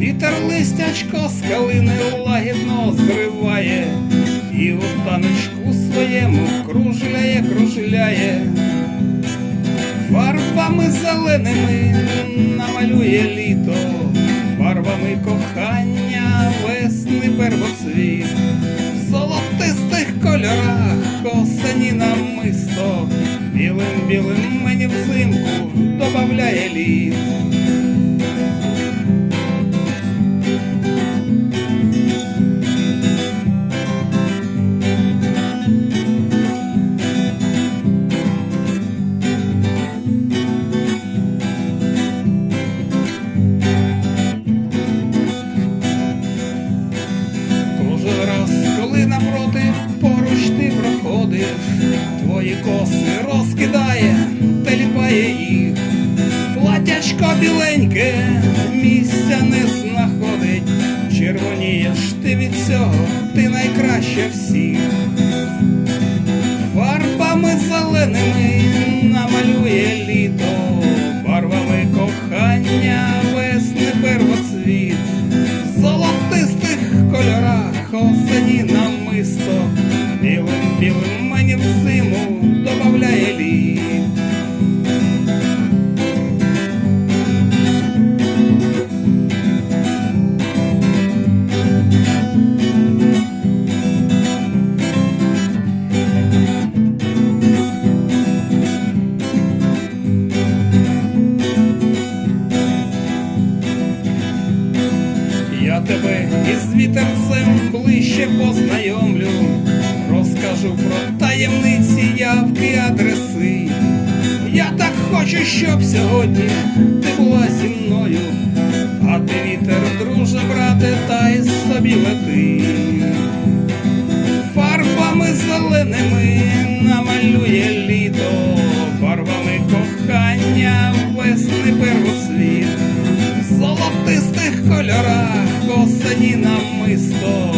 Вітер листячко з калини лагідно зриває, і у таночку своєму кружляє, кружляє, фарбами зеленими намалює літо, фарбами кохання, весни первоцвіт, в золотистих кольорах осені намисто, білим білим мені взимку добавляє літ. Твої коси розкидає, теліпає їх, платячко біленьке місця не знаходить, червонієш ти від цього, ти найкраще всіх. Фарбами зеленими намалює літо, барвами кохання, весни первоцвіт, в золотистих кольорах осені намисто, білим білим із вітерцем ближче познайомлю, розкажу про таємниці, явки, адреси. Я так хочу, щоб сьогодні ти була зі мною, а ти вітер, друже, брате, та й собі лети. Фарбами зеленими намалює літо, фарбами кохання, весни первоцвіт, золотистих кольорах білим